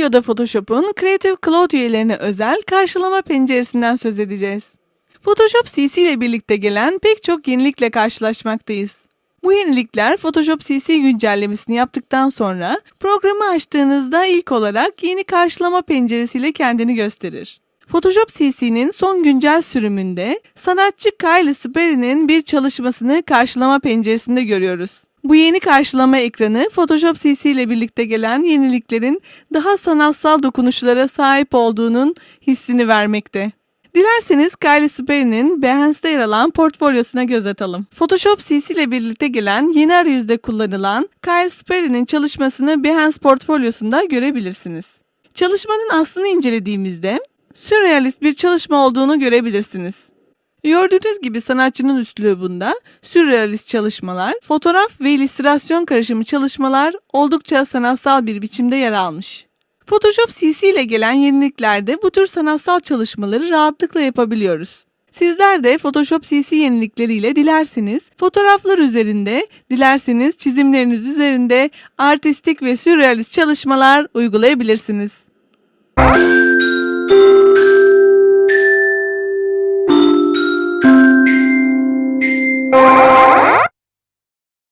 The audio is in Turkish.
videoda Photoshop'un Creative Cloud üyelerine özel karşılama penceresinden söz edeceğiz. Photoshop CC ile birlikte gelen pek çok yenilikle karşılaşmaktayız. Bu yenilikler Photoshop CC güncellemesini yaptıktan sonra programı açtığınızda ilk olarak yeni karşılama penceresiyle kendini gösterir. Photoshop CC'nin son güncel sürümünde sanatçı Kylie Sperry'nin bir çalışmasını karşılama penceresinde görüyoruz. Bu yeni karşılama ekranı Photoshop CC ile birlikte gelen yeniliklerin daha sanatsal dokunuşlara sahip olduğunun hissini vermekte. Dilerseniz Kylie Sperry'nin Behance'de yer alan portfolyosuna göz atalım. Photoshop CC ile birlikte gelen yeni arayüzde kullanılan Kylie Sperry'nin çalışmasını Behance portfolyosunda görebilirsiniz. Çalışmanın aslını incelediğimizde sürrealist bir çalışma olduğunu görebilirsiniz. Gördüğünüz gibi sanatçının üslubunda sürrealist çalışmalar, fotoğraf ve illüstrasyon karışımı çalışmalar oldukça sanatsal bir biçimde yer almış. Photoshop CC ile gelen yeniliklerde bu tür sanatsal çalışmaları rahatlıkla yapabiliyoruz. Sizler de Photoshop CC yenilikleriyle dilerseniz fotoğraflar üzerinde, dilerseniz çizimleriniz üzerinde artistik ve sürrealist çalışmalar uygulayabilirsiniz.